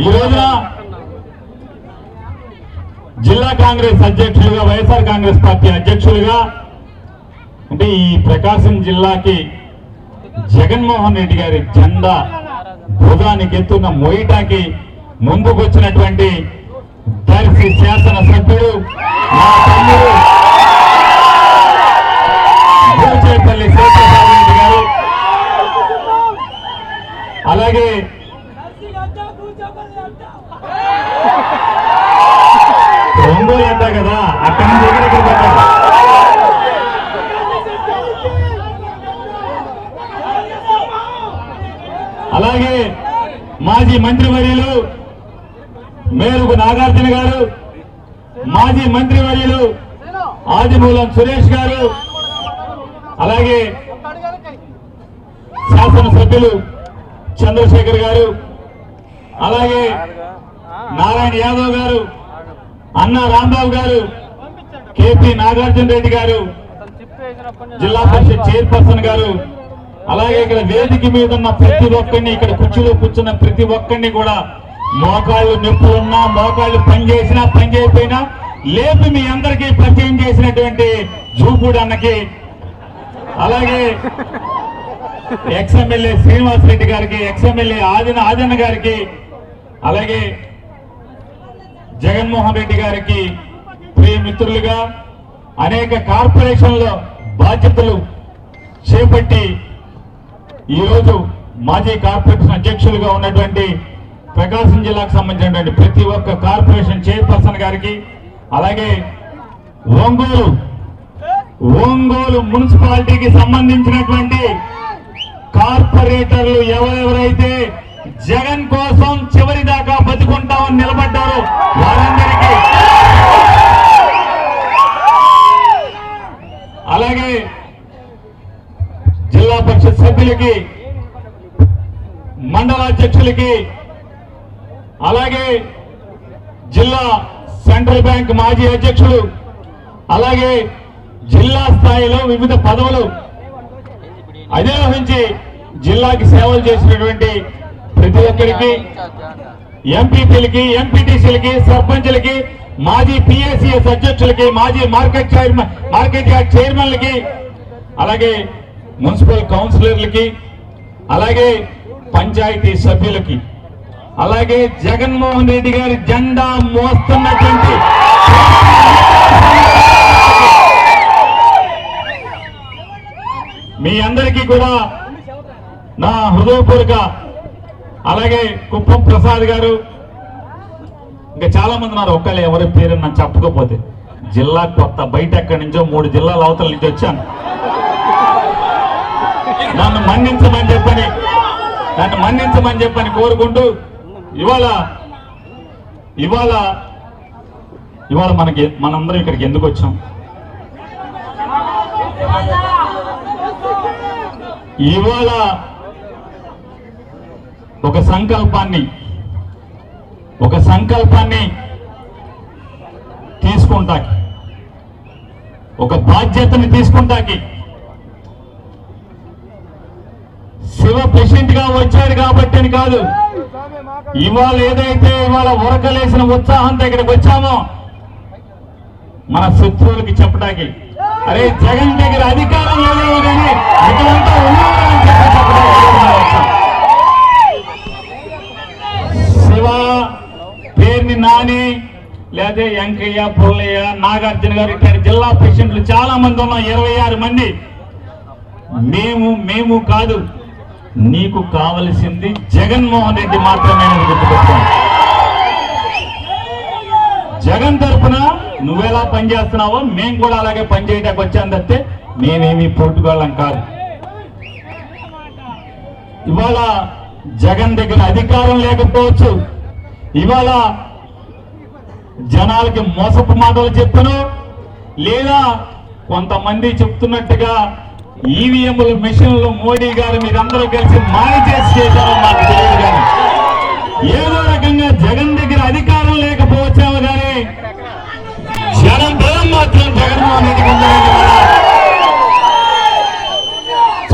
ఈ రోజున జిల్లా కాంగ్రెస్ అధ్యక్షులుగా వైఎస్ఆర్ కాంగ్రెస్ పార్టీ అధ్యక్షులుగా అంటే ఈ ప్రకాశం జిల్లాకి జగన్మోహన్ రెడ్డి గారి జెండా భుజానికి ఎత్తున్న మొయిటాకి ముందుకొచ్చినటువంటి దర్శి శాసన సభ్యుడు మా తమ్ముడు భూచేపల్లి గారు. అలాగే ఒంగోలు అంటా కదా అక్కడి నుంచి పెట్టారు అలాగే మాజీ మంత్రివర్యులు మేరుకు నాగార్జున గారు మాజీ మంత్రివర్యులు ఆదిమూలం సురేష్ గారు అలాగే శాసనసభ్యులు చంద్రశేఖర్ గారు అలాగే నారాయణ యాదవ్ గారు అన్న రాంబాబు గారు కేపీ నాగార్జున రెడ్డి గారు జిల్లా పరిషత్ చైర్పర్సన్ గారు అలాగే ఇక్కడ వేదిక మీద ఉన్న ప్రతి ఒక్కరిని ఇక్కడ కుర్చీలో కూర్చున్న ప్రతి ఒక్కరిని కూడా మోకాళ్ళు నొప్పులున్నా మోకాళ్ళు పని చేసినా పని లేపి మీ అందరికీ పరిచయం చేసినటువంటి జూపూడి అన్నకి అలాగే ఎక్స్ఎమ్మెల్యే శ్రీనివాస్ రెడ్డి గారికి ఎక్స్ఎమ్మెల్యే ఆదిన ఆదిన్న గారికి అలాగే జగన్మోహన్ రెడ్డి గారికి ప్రియమిత్రులుగా అనేక కార్పొరేషన్ల బాధ్యతలు చేపట్టి ఈరోజు మాజీ కార్పొరేషన్ అధ్యక్షులుగా ఉన్నటువంటి ప్రకాశం జిల్లాకు సంబంధించినటువంటి ప్రతి ఒక్క కార్పొరేషన్ చైర్పర్సన్ గారికి అలాగే ఒంగోలు ఒంగోలు మున్సిపాలిటీకి సంబంధించినటువంటి కార్పొరేటర్లు ఎవరెవరైతే జగన్ కోసం చివరి దాకా బతుకుంటామని నిలబడ్డారు వారందరికీ. అలాగే జిల్లా పరిషత్ సభ్యులకి మండలాధ్యక్షులకి అలాగే జిల్లా సెంట్రల్ బ్యాంక్ మాజీ అధ్యక్షులు అలాగే జిల్లా స్థాయిలో వివిధ పదవులు. అధిరోహించి జిల్లాకి సేవలు చేసినటువంటి ప్రతి ఒక్కరికి ఎంపీపీలకి ఎంపీటీసీలకి సర్పంచ్లకి మాజీ పిఎస్సిఎస్ అధ్యక్షులకి మాజీ మార్కెట్ చైర్మన్ మార్కెట్ యార్డ్ చైర్మన్లకి అలాగే మున్సిపల్ కౌన్సిలర్లకి అలాగే పంచాయతీ సభ్యులకి అలాగే జగన్మోహన్ రెడ్డి గారి జెండా మోస్తున్నటువంటి మీ అందరికీ కూడా నా హృదయపూర్వక అలాగే కుప్పం ప్రసాద్ గారు. ఇంకా చాలా మంది ఉన్నారు ఒక్కలే ఎవరి పేరు నన్ను చెప్పకపోతే. జిల్లా కొత్త బయట ఎక్కడి నుంచో మూడు జిల్లాల అవతల నుంచి వచ్చాను. నన్ను మన్నించమని చెప్పని నన్ను మన్నించమని చెప్పని కోరుకుంటూ ఇవాళ ఇవాళ ఇవాళ మనకి మనందరం ఇక్కడికి ఎందుకు వచ్చాం? ఇవాళ ఒక సంకల్పాన్ని ఒక సంకల్పాన్ని తీసుకుంటాకి ఒక బాధ్యతని తీసుకుంటాకి. శివ పేషెంట్గా వచ్చాడు కాబట్టి అని కాదు. ఇవాళ ఏదైతే ఇవాళ ఉరకలేసిన ఉత్సాహంతో ఇక్కడికి వచ్చామో మన శత్రువులకి చెప్పడానికి అరే జగన్ దగ్గర అధికారం లేదు కానీ ఇదంతా ఉన్నారని చెప్పడానికి మనం వచ్చాం. శివ పేరుని నాని లేదా వెంకయ్య పుల్లయ్య నాగార్జున గారు ఇట్లాంటి జిల్లా పేషెంట్లు చాలా మంది ఉన్నాం ఇరవై ఆరు మంది. మేము మేము కాదు నీకు కావలసింది జగన్మోహన్ రెడ్డి మాత్రమే గుర్తుపెట్టాను జగన్ తరఫున నువ్వెలా పనిచేస్తున్నావో మేము కూడా అలాగే పనిచేయడానికి వచ్చాను తప్పితే మేమేమి పోటుగాళ్ళం కాదు. ఇవాళ జగన్ దగ్గర అధికారం లేకపోవచ్చు. ఇవాళ జనాలకి మోసపు మాటలు చెప్తును లేదా కొంతమంది చెప్తున్నట్టుగా ఈవీఎంల మిషన్లు మోడీ గారు మీరందరూ కలిసి మానిటైజ్ చేసి చేశారో మాకు తెలియదు కానీ ఏదో రకంగా జగన్ దగ్గర అధికారం లేకపోవచ్చాము కానీ జనం బలం మాత్రం జగన్మోహన్ రెడ్డి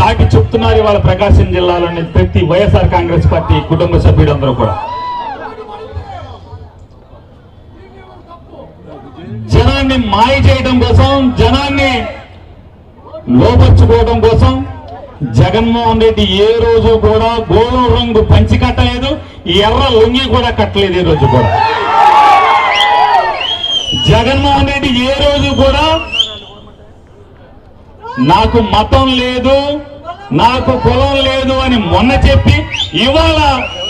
చాటి చెప్తున్నారు ఇవాళ ప్రకాశం జిల్లాలోని ప్రతి వైఎస్ఆర్ కాంగ్రెస్ పార్టీ కుటుంబ సభ్యులందరూ కూడా. జనాన్ని మాయ చేయడం కోసం జనాన్ని లోపరుచుకోవడం కోసం జగన్మోహన్ రెడ్డి ఏ రోజు కూడా గోరు రంగు పంచి కట్టలేదు ఎర్ర లొంగి కూడా కట్టలేదు ఈ రోజు కూడా. జగన్మోహన్ రెడ్డి ఏ రోజు కూడా నాకు మతం లేదు నాకు కులం లేదు అని మొన్న చెప్పి ఇవాళ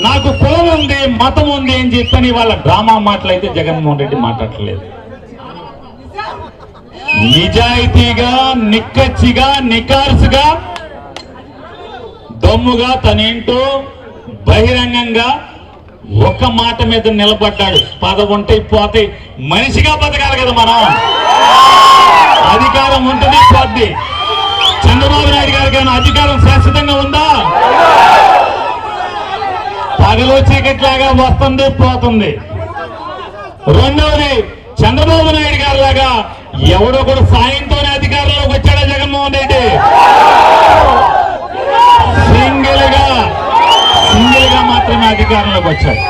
నాకు కులం ఉంది మతం ఉంది అని చెప్పని ఇవాళ డ్రామా మాటలైతే జగన్మోహన్ రెడ్డి మాట్లాడలేదు. నిజాయితీగా నిక్కచ్చిగా నికార్సుగా దమ్ముగా తనేంటో బహిరంగంగా ఒక మాట మీద నిలబడ్డాడు. పదవి ఉంటే పోతే మనిషిగా బతకాలి కదా మనం. అధికారం ఉంటుంది పోద్ది చంద్రబాబు నాయుడు గారికి అధికారం శాశ్వతంగా ఉందా? పగలు చీకట్లాగా వస్తుంది పోతుంది. రెండవది చంద్రబాబు నాయుడు గారి లాగా ఎవడో కూడా సాయంతోనే అధికారంలోకి వచ్చాడా జగన్మోహన్ రెడ్డి? సింగిల్గా సింగిల్గా మాత్రమే అధికారంలోకి వచ్చాడు.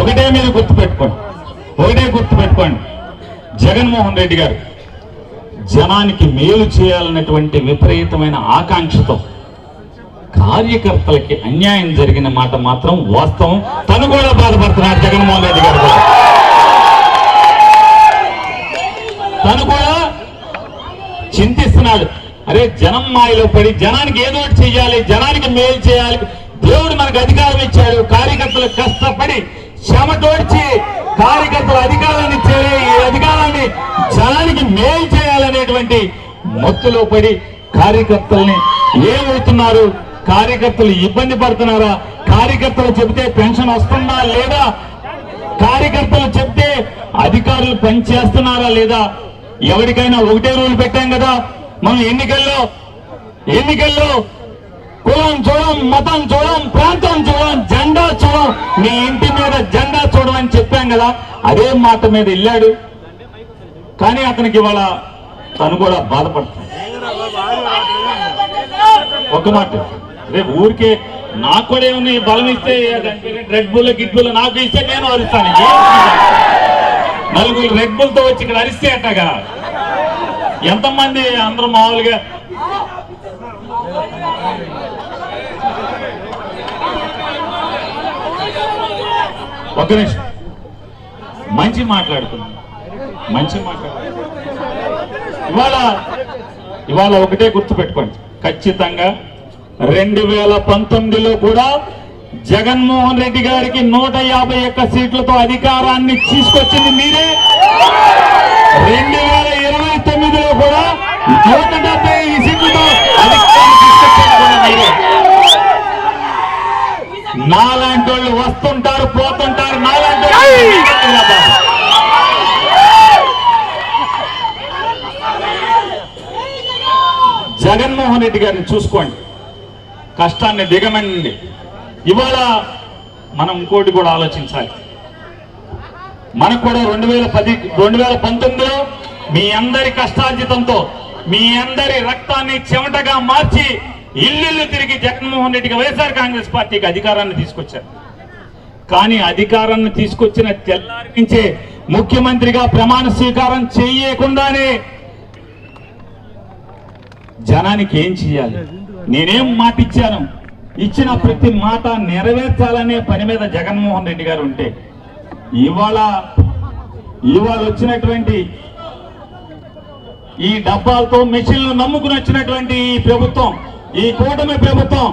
ఒకటే మీరు గుర్తుపెట్టుకోండి ఒకటే గుర్తుపెట్టుకోండి జగన్మోహన్ రెడ్డి గారు జనానికి మేలు చేయాలన్నటువంటి విపరీతమైన ఆకాంక్షతో కార్యకర్తలకి అన్యాయం జరిగిన మాట మాత్రం వాస్తవం. తను కూడా బాధపడుతున్నాడు జగన్మోహన్ రెడ్డి గారు కూడా. తను కూడా చింతిస్తున్నాడు. అరే జనం మాయలో పడి జనానికి ఏదో చేయాలి జనానికి మేలు చేయాలి. దేవుడు మనకు అధికారం ఇచ్చాడు. కార్యకర్తలు కష్టపడి శ్రమతోడ్చి కార్యకర్తల అధికారాన్ని చేరే ఈ అధికారాన్ని జనానికి మేలు చేయాలనేటువంటి మత్తులో పడి కార్యకర్తల్ని ఏమవుతున్నారు? కార్యకర్తలు ఇబ్బంది పడుతున్నారా? కార్యకర్తలు చెబితే పెన్షన్ వస్తుందా లేదా? కార్యకర్తలు చెప్తే అధికారులు పనిచేస్తున్నారా లేదా? ఎవరికైనా ఒకటే రూల్ పెట్టాం కదా మనం ఎన్నికల్లో ఎన్నికల్లో కులం చూడం మతం చూడం ప్రాంతం చూడం జెండా చూడం మీ ఇంటి మీద జెండా చూడమని చెప్పాం కదా అదే మాట మీద వెళ్ళాడు. కానీ అతనికి ఇవాళ తను కూడా బాధపడుతుంది. ఒక మాట రేపు ఊరికే నాకు కూడా ఏమన్నా బలం ఇస్తే రెడ్ బుల్ గిడ్ బుల్ నాకు ఇస్తే నేను అరుస్తాను. నలుగురు రెడ్ బుల్తో వచ్చి ఇక్కడ అరిస్తే అట్టగా ఎంతమంది? అందరూ మామూలుగా ఒక్క నిమిషం. మంచి మాట్లాడుతున్నాం. మంచి మాట్లాడుతున్నాం. ఇవాళ ఇవాళ ఒకటే గుర్తుపెట్టుకోండి ఖచ్చితంగా రెండు వేల పంతొమ్మిదిలో కూడా జగన్మోహన్ రెడ్డి గారికి నూట యాభై ఒక్క సీట్లతో అధికారాన్ని తీసుకొచ్చింది మీరే. రెండు వేల ఇరవై తొమ్మిదిలో కూడా నూట డెబ్బై ఐదు సీట్లతో అధికారాన్ని తీసుకొచ్చింది కూడా మీరే నాలాంటి వాళ్ళు వస్తుంటారు పోతుంటారు నాలాంటి వాళ్ళు జగన్మోహన్ రెడ్డి గారిని చూసుకోండి. కష్టాన్ని దిగమండి ఇవాళ మనం ఇంకోటి కూడా ఆలోచించాలి. మనకు కూడా రెండు వేల పది రెండు వేల పంతొమ్మిదిలో మీ అందరి కష్టార్జితంతో మీ అందరి రక్తాన్ని చెమటగా మార్చి ఇల్లు తిరిగి జగన్మోహన్ రెడ్డికి వైఎస్ఆర్ కాంగ్రెస్ పార్టీకి అధికారాన్ని తీసుకొచ్చారు. కానీ అధికారాన్ని తీసుకొచ్చిన తెల్లారి నుంచే ముఖ్యమంత్రిగా ప్రమాణ స్వీకారం చేయకుండానే జనానికి ఏం చేయాలి నేనేం మాట ఇచ్చాను ఇచ్చిన ప్రతి మాట నెరవేర్చాలనే పని మీద జగన్మోహన్ రెడ్డి గారు ఉంటే ఇవాళ ఇవాళ వచ్చినటువంటి ఈ డబ్బాలతో మెషిన్లు నమ్ముకుని వచ్చినటువంటి ఈ ప్రభుత్వం ఈ కూటమి ప్రభుత్వం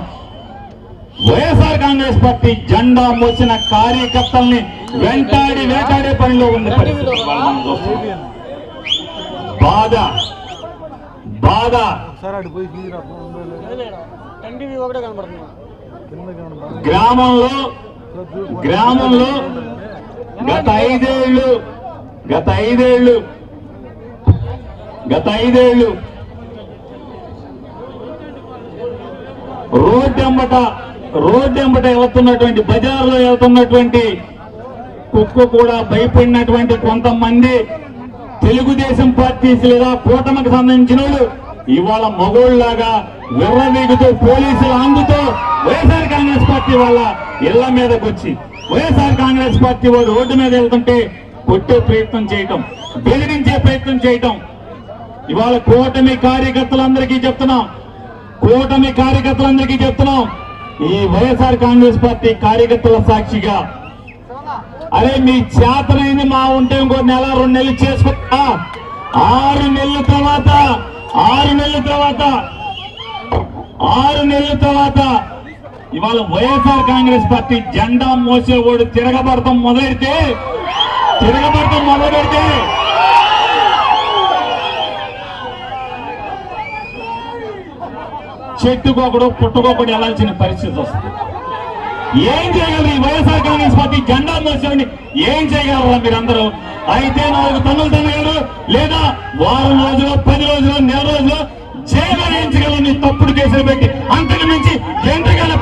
వైఎస్ఆర్ కాంగ్రెస్ పార్టీ జెండా మోసిన కార్యకర్తల్ని వెంటాడి వేటాడే పనిలో ఉంది పరిస్థితి. బాధ. ఏమన్నా గ్రామంలో బాగా గ్రామంలో గత ఐదేళ్ళు గత ఐదేళ్ళు గత ఐదేళ్ళు రోడ్డెంబట రోడ్డెంబట వెళ్తున్నటువంటి బజార్లో వెళ్తున్నటువంటి కుక్క కూడా భయపడినటువంటి కొంతమంది తెలుగుదేశం పార్టీ లేదా కూటమికి సంబంధించిన ఇవాళ మగోళ్ళలాగా విర్రవీగుతో పోలీసులు అందుతో వైఎస్ఆర్ కాంగ్రెస్ పార్టీ వాళ్ళ ఇళ్ళ మీదకి వచ్చి వైఎస్ఆర్ కాంగ్రెస్ పార్టీ వాళ్ళు రోడ్డు మీద వెళ్తుంటే కొట్టే ప్రయత్నం చేయటం బెదిరించే ప్రయత్నం చేయటం. ఇవాళ కూటమి కార్యకర్తలందరికీ చెప్తున్నాం. కూటమి కార్యకర్తలందరికీ చెప్తున్నాం. ఈ వైఎస్ఆర్ కాంగ్రెస్ పార్టీ కార్యకర్తల సాక్షిగా అరే మీ చేతనైంది మా ఉంటే ఇంకో నెల రెండు నెలలు చేసుకుంటా. ఆరు నెలల తర్వాత ఆరు నెలల తర్వాత ఆరు నెలల తర్వాత ఇవాళ వైఎస్ఆర్ కాంగ్రెస్ పార్టీ జెండా మోసేవాడు తిరగబడతాం మొదలెడితే తిరగబడతాం మొదలెడితే చెట్టుకొకడు పుట్టుకొకడు వెళ్ళాల్సిన పరిస్థితి వస్తుంది. ఏం చేయగలరు ఈ వైఎస్ఆర్ కాంగ్రెస్ పార్టీ జెండా మోసేవాడిని? ఏం చేయగలరా మీరందరూ? అయితే నాలుగు తన్నులు తనగలరు లేదా వారం రోజులు పది రోజులు నెల రోజులు జైలు వేయించగలరు తప్పుడు కేసులు పెట్టి అంతకు మించి ఎంతకైనా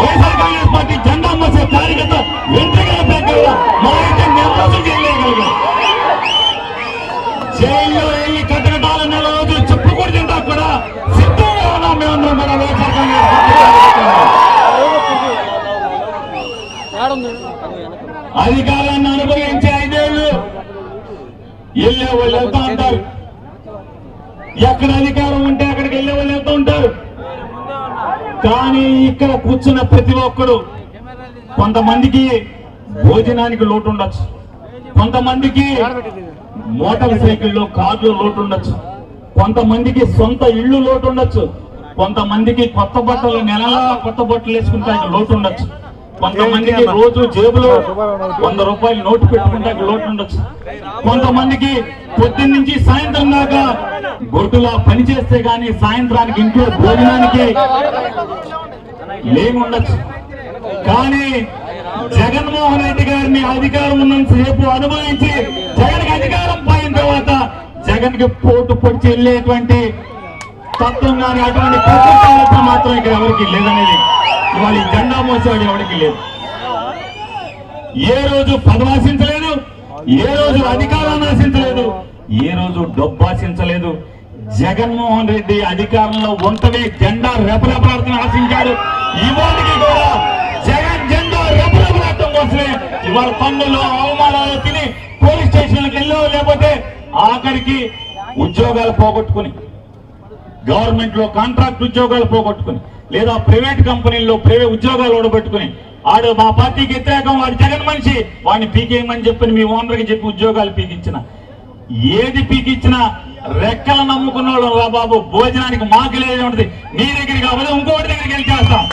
వైఎస్ఆర్ కాంగ్రెస్ పార్టీ జెండా మోసే కార్యకర్త అధికారాన్ని అనుభవించే ఐదేళ్ళు వెళ్ళే వాళ్ళు వెళ్తూ ఉంటారు. ఎక్కడ అధికారం ఉంటే అక్కడికి వెళ్ళే వాళ్ళు వెళ్తూ ఉంటారు. కానీ ఇక్కడ కూర్చున్న ప్రతి ఒక్కడు కొంతమందికి భోజనానికి లోటు ఉండొచ్చు. కొంతమందికి మోటార్ సైకిల్లో కార్లు లోటు ఉండొచ్చు. కొంతమందికి సొంత ఇళ్ళు లోటు ఉండొచ్చు. కొంతమందికి కొత్త బట్టలు నెలలా కొత్త బట్టలు వేసుకుంటానికి లోటు ఉండొచ్చు. కొంతమందికి రోజు జేబులో వంద రూపాయలు. నోటు పెట్టుకుంటానికి లోటు ఉండొచ్చు. కొంతమందికి పొద్దున్న నుంచి సాయంత్రం దాకా గొడ్డులా పని చేస్తే గానీ సాయంత్రానికి ఇంట్లో భోజనానికి లేముండొచ్చు కానీ జగన్మోహన్ రెడ్డి గారిని అధికారం ఉన్నంతసేపు అనుభవించి జగన్ అధికారం పోయిన తర్వాత జగన్కి పోటు పొడిచి వెళ్ళేటువంటి తత్వం కానీ అటువంటి ప్రభుత్వాలతో మాత్రం ఇక్కడ ఎవరికి లేదనేది. ఇవాళ జెండా మోసేవాడు ఎవరికి లేదు ఏ రోజు పదవి ఆశించలేదు ఏ రోజు అధికారాన్ని ఆశించలేదు ఏ రోజు డబ్బు ఆశించలేదు. జగన్మోహన్ రెడ్డి అధికారంలో ఉంటనే జెండా రెపరెపలాడుతున్న ఆశించాడు. ఇవాళకి కూడా జగన్ జెండా రెపరెపలాడటం కోసమే ఇవాళ పన్నులు అవమానాలు తిని పోలీస్ స్టేషన్లకు వెళ్ళో లేకపోతే ఆఖరికి ఉద్యోగాలు పోగొట్టుకుని గవర్నమెంట్లో కాంట్రాక్ట్ ఉద్యోగాలు పోగొట్టుకుని లేదా ప్రైవేట్ కంపెనీల్లో ప్రైవేట్ ఉద్యోగాలు ఓడబెట్టుకుని ఆడు మా పార్టీకి వ్యతిరేకం వాడు జగన్ మనిషి వాడిని పీకేయమని చెప్పి మీ ఓనర్కి చెప్పి ఉద్యోగాలు పీకించిన. ఏది పీకిచ్చినా రెక్కలు నమ్ముకున్న రా బాబు భోజనానికి మాకు లేదు ఉంటుంది నీ దగ్గరికి కాకపోతే ఇంకోటి దగ్గరికి వెళ్ళి చేస్తాం.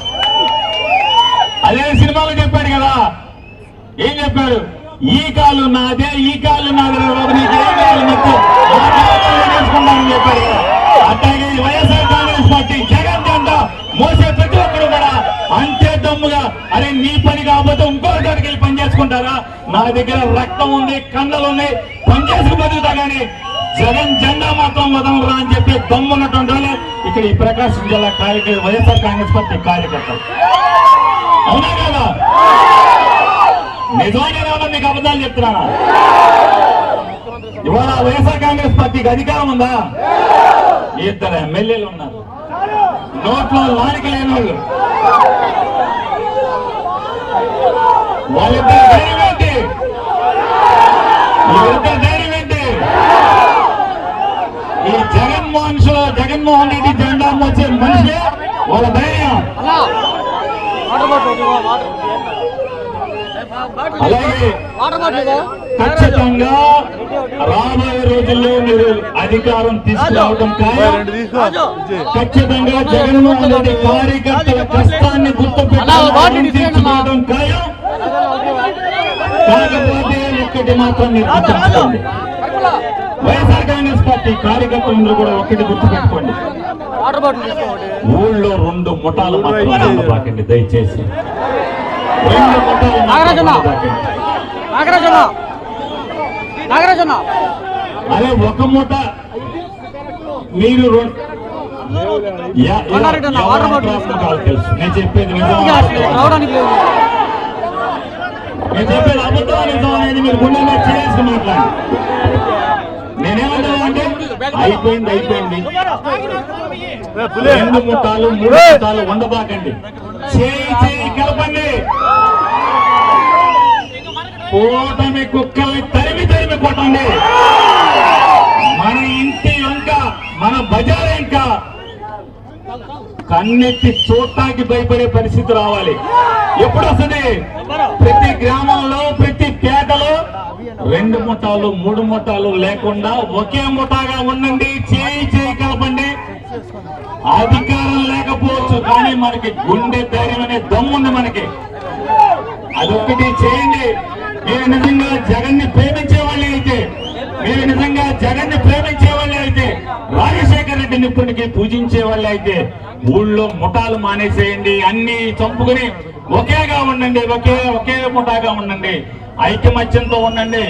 అదే సినిమాలో చెప్పాడు కదా. ఏం చెప్పాడు? ఈ కాలు నాదే ఈ కాలు నాదే బాబు నీకు ఏం కావాలి మొత్తం చేసుకుంటానని చెప్పాడు కదా. వైఎస్ఆర్ కాంగ్రెస్ పార్టీ జగన్ జెండా మోసే ప్రతి ఒక్కరు కూడా అంతే దమ్ముగా అరే నీ పని కాకపోతే ఇంకో దగ్గరికి వెళ్ళి పని చేసుకుంటారా? నా దగ్గర రక్తం ఉంది కండలు ఉన్నాయి పని చేసుకు బతుకుతా కానీ జగన్ జెండా మాత్రం వదలరా అని చెప్పి దమ్మున్నటువంటి వాళ్ళే ఇక్కడ ఈ ప్రకాశం జిల్లా కార్యకర్త వైఎస్ఆర్ కాంగ్రెస్ పార్టీ కార్యకర్తలు. అవునా కదా? నిజమైన మీకు అబద్ధాలు చెప్తున్నానా? ఇవాళ వైఎస్ఆర్ కాంగ్రెస్ పార్టీకి అధికారం ఉందా? ఇద్దరు ఎమ్మెల్యేలు ఉన్నారు. నోట్లో లానికి లేని వాళ్ళు వాళ్ళిద్దరు ధైర్యం ఏంటి? వాళ్ళిద్దరు ధైర్యం ఏంటి? ఈ జగన్మోహన్ షో జగన్మోహన్ రెడ్డి జెండా వచ్చే మనిషి వాళ్ళ ధైర్యం. అలాగే. ఖచ్చితంగా రాబోయే రోజుల్లో మీరు అధికారం తీసుకురావడం ఖాయం. ఇచ్చేయ్. ఖచ్చితంగా జగన్మోహన్ రెడ్డి కార్యకర్తల కష్టాన్ని అలా వాటిని గుర్తుపెట్టి తీసేయండి అమ్మా. తీర్చుకోవడం ఖాయం. కాకపోతే ఒక్కటి మాత్రం మీరు గుర్తుంచుకోండి వైఎస్ఆర్ కాంగ్రెస్ పార్టీ కార్యకర్తలందరూ కూడా ఒక్కటి గుర్తుపెట్టుకోండి. ఊళ్ళో రెండు ముఠాలు మాత్రం దయచేసి. రెండు ముఠాలు నాగరాజన్న. నమ్మబాకండి. నాగరాజన్న నాగరాజన్న అదే ఒక మూట మీరు తెలుసు నేను చెప్పేది. రావడానికి లేదు నేను చెప్పేది అబద్ధం నిజం అనేది మీరు అంటే అయిపోయింది అయిపోయింది. రెండు ముఠాలు మూడు ఉండబాకండి చేయి చేయి కలపండి కూటమి కుక్కల్ని తరిమి తరిమి కొట్టండి. మన ఇంటి ఇంకా మన బజార్ ఇంకా కన్నెత్తి చూడటానికి భయపడే పరిస్థితి రావాలి. ఎప్పుడు వస్తుంది ప్రతి గ్రామంలో ప్రతి పేటలో రెండు ముఠాలు మూడు ముఠాలు లేకుండా ఒకే ముఠాగా ఉండండి. చేయి చేయి కలపండి. అధికారం లేకపోవచ్చు కానీ మనకి గుండె ధైర్యం అనే దమ్ముంది మనకి. అదొక్కటి చేయండి. మీరు నిజంగా జగన్ని ప్రేమించే వాళ్ళే అయితే మీరు నిజంగా జగన్ని ప్రేమించే వాళ్ళే అయితే రాజశేఖర రెడ్డి నిపుణుడికి పూజించే వాళ్ళే అయితే ఊళ్ళో ముఠాలు మానేసేయండి అన్ని చంపుకుని ఒకేగా ఉండండి ఒకే ఒకే ముఠాగా ఉండండి ఐకమత్యంతో ఉండండి.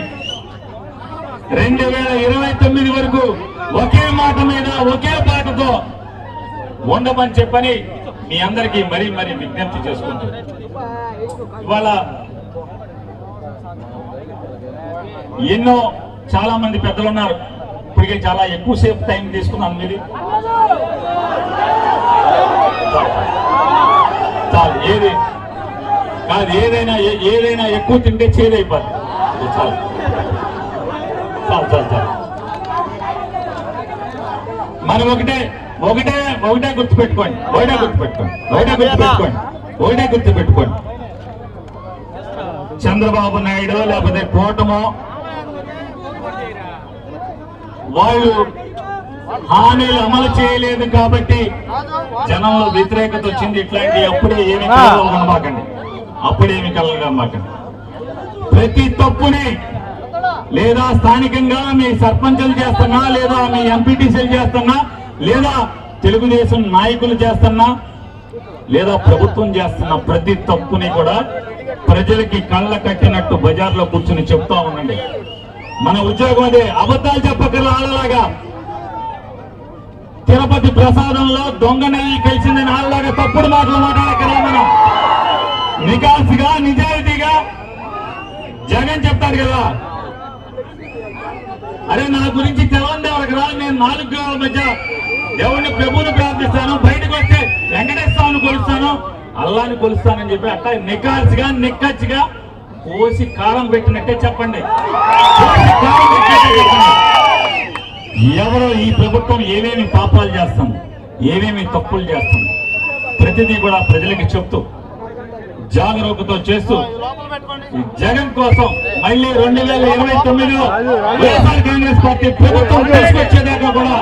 రెండు వేల ఇరవై తొమ్మిది వరకు ఒకే మాట మీద ఒకే పాటతో ఉండమని చెప్పని మీ అందరికీ మరీ మరీ విజ్ఞప్తి చేసుకుంటూ. ఇవాళ ఎన్నో చాలా మంది పెద్దలు ఉన్నారు ఇప్పటికే చాలా ఎక్కువసేపు టైం తీసుకున్నాను మీది. చాలు ఏది? కాదు ఏదైనా ఏ- ఏదైనా ఎక్కువ తింటే చేదైపోద్ది చాలు. చాలు చాలు చాలు. మనం ఒకటే ఒకటే ఒకటే గుర్తుపెట్టుకోండి. ఒకటే గుర్తుపెట్టుకోండి. ఒకటే గుర్తుపెట్టుకోండి. ఒకటే గుర్తుపెట్టుకోండి. చంద్రబాబు నాయుడు లేకపోతే కూటమో వాళ్ళు హామీలు అమలు చేయలేదు కాబట్టి జనంలో వ్యతిరేకత వచ్చింది ఇట్లాంటి అప్పుడే ఏమి కలగమాకండి అప్పుడేమి కలగమాకండి ప్రతి తప్పుని లేదా స్థానికంగా మీ సర్పంచులు చేస్తున్నా లేదా మీ ఎంపీటీసీలు చేస్తున్నా లేదా తెలుగుదేశం నాయకులు చేస్తున్నా లేదా ప్రభుత్వం చేస్తున్న ప్రతి తప్పుని కూడా ప్రజలకి కళ్ళ కట్టినట్టు బజార్లో కూర్చుని చెప్తా ఉండండి. మన ఉద్యోగం అదే. అబద్ధాలు చెప్పకర్లా ఆడలాగా. తిరుపతి ప్రసాదంలో దొంగ నెయ్యి కలిసిందని ఆడలాగా తప్పుడు మాటలు మాట్లాడకరా మనం. నికాల్సిగా నిజాయితీగా జగన్ చెప్తాడు కదా. అరే నా గురించి తెలవంది వాళ్ళకి రా నేను నాలుగు గ్రహాల మధ్య దేవుడిని ప్రభువుని ప్రార్థిస్తాను బయటకు వస్తే వెంకటేశ్వరాన్ని కొలుస్తాను అల్లాని కొలుస్తానని చెప్పి అట్లా నికాల్సిగా నిక్కచ్చిగా కోసి కారం పెట్టినట్టే చెప్పండి. ఎవరో ఈ ప్రభుత్వం ఏమేమి పాపాలు చేస్తాం ఏమేమి తప్పులు చేస్తాం ప్రతిదీ కూడా ప్రజలకి చెప్తూ జాగరూకతో చేస్తూ జగన్ కోసం మళ్ళీ రెండు వేల ఇరవై తొమ్మిదిలో వైఎస్ఆర్ కాంగ్రెస్ పార్టీ ప్రభుత్వం తీసుకొచ్చేదాకా కూడా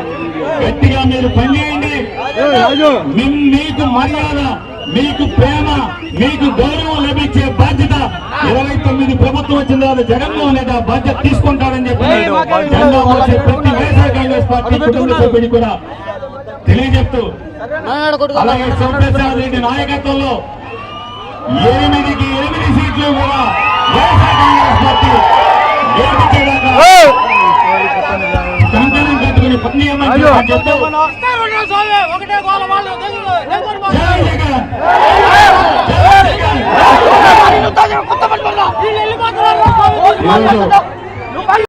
గట్టిగా మీరు పనిచేయండి. మీకు మర్యాద మీకు ప్రేమ మీకు గౌరవం లభించే బాధ్యత ఇరవై తొమ్మిది ప్రభుత్వం వచ్చిన తర్వాత జగన్మోహన్ రెడ్డి ఆ బాధ్యత తీసుకుంటారని చెప్పి జెండా మోసే ప్రతి వైఎస్ఆర్ కాంగ్రెస్ పార్టీ కుటుంబ సభ్యుని కూడా తెలియజెప్తూ అలాగే శివప్రసాద్ రెడ్డి నాయకత్వంలో ఎనిమిదికి ఎనిమిది సీట్లు కూడా వైఎస్ఆర్ కాంగ్రెస్ పార్టీ గెలిపించేదాకా ఒకటే గోల వాళ్ళు జై